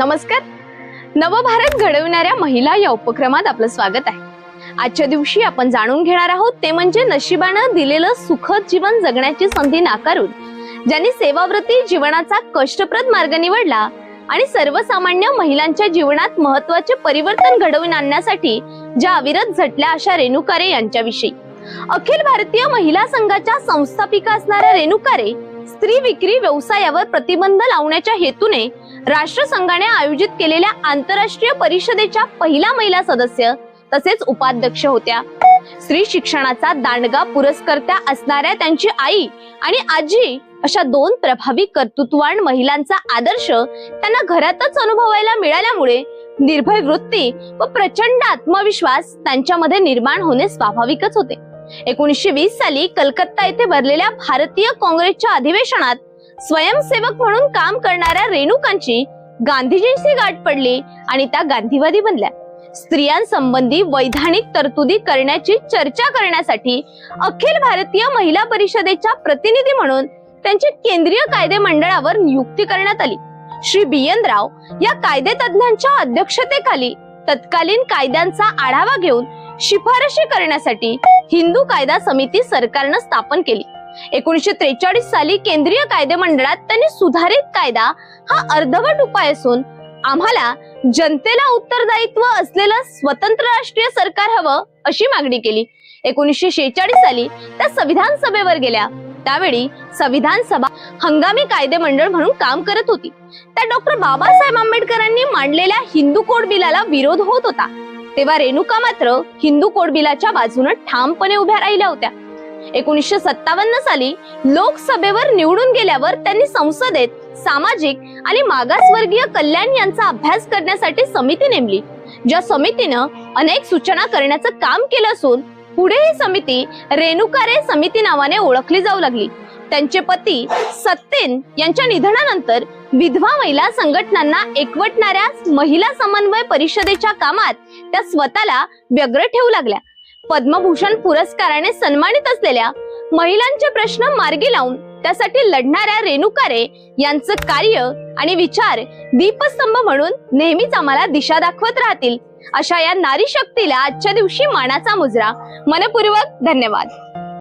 नमस्कार. नवभारत घडविणाऱ्या महिला या उपक्रमात आपलं स्वागत आहे. आजच्या दिवशी आपण जाणून घेणार आहोत ते म्हणजे नशिबानं दिलेलं सुखद जीवन जगण्याची संधी नाकारून ज्यांनी सेवाव्रती जीवनाचा कष्टप्रद मार्ग निवडला आणि सर्वसामान्य महिलांच्या जीवनात महत्त्वाचे परिवर्तन घडवून आणण्यासाठी ज्या अविरत झटल्या अशा रेणुकारे यांच्याविषयी. अखिल भारतीय महिला संघाच्या संस्थापिका असणाऱ्या रेणुकारे स्त्री विक्री व्यवसायावर प्रतिबंध लावण्याच्या हेतूने राष्ट्रसंघाने आयोजित केलेल्या आंतरराष्ट्रीय परिषदेच्या पहिल्या महिला सदस्य तसेच उपाध्यक्ष होत्या. स्त्री शिक्षणाचा दांडगा पुरस्कर्त्या असणाऱ्या त्यांची आई आणि आजी अशा दोन प्रभावी कर्तृत्वान महिलांचा आदर्श त्यांना घरातच अनुभवायला मिळाल्यामुळे निर्भय वृत्ती व प्रचंड आत्मविश्वास त्यांच्यामध्ये निर्माण होणे स्वाभाविकच होते. एकोणीसशे वीस साली कलकत्ता येथे भरलेल्या भारतीय काँग्रेसच्या अधिवेशनात स्वयंसेवक म्हणून काम करणाऱ्या रेणुकांची गांधीजींशी गाठ पडली आणि त्या गांधीवादी बनल्या. स्त्रियांसंबंधी वैधानिक तरतुदी करण्याची चर्चा करण्यासाठी अखिल भारतीय महिला परिषदेच्या प्रतिनिधी म्हणून त्यांची केंद्रीय कायदे मंडळावर नियुक्ती करण्यात आली. श्री बी राव या कायदे तज्ञांच्या अध्यक्षतेखाली तत्कालीन कायद्यांचा आढावा घेऊन शिफारशी करण्यासाठी हिंदू कायदा समिती सरकारनं स्थापन केली. एकोणीसशे त्रेचाळीस साली केंद्रीय कायदे मंडळात त्यांनी सुधारित कायदा हा अर्धवट उपाय असून आम्हाला जनतेला उत्तरदायित्व असलेलं स्वतंत्र राष्ट्रीय सरकार हवं अशी मागणी केली. एकोणीसशे शेहेचाळीस साली त्या संविधान सभेवर गेल्या. त्यावेळी संविधान सभा हंगामी कायदे मंडळ म्हणून काम करत होती. त्या डॉक्टर बाबासाहेब आंबेडकरांनी मांडलेल्या हिंदू कोड बिलाला विरोध होत होता. तेव्हा रेणुका मात्र हिंदू कोड बिलाच्या बाजूने ठामपणे उभ्या राहिल्या होत्या. एकोणीसशे सत्तावन्न साली लोकसभेवर निवडून गेल्यावर त्यांनी संसदेत सामाजिक आणि मागासवर्गीय कल्याण यांचा अभ्यास करण्यासाठी समिती नेमली. ज्या समितीनं अनेक सूचना करण्याचं काम केलं असून पुढे ही समिती रेणुकारे समिती नावाने ओळखली जाऊ लागली. त्यांचे पती सत्येन यांच्या निधनानंतर विधवा महिला संघटनांना एकवटणाऱ्या महिला समन्वय परिषदेच्या कामात त्या स्वतःला व्यग्र ठेवू लागल्या. पद्मभूषण पुरस्काराने सन्मानित असलेल्या महिलांचे प्रश्न मार्गी लावून त्यासाठी लढणाऱ्या रेणुकारे यांचं कार्य आणि विचार दीपस्तंभ म्हणून नेहमीच आम्हाला दिशा दाखवत राहतील. अशा या नारी शक्तीला आजच्या दिवशी मानाचा मुजरा. मनपूर्वक धन्यवाद.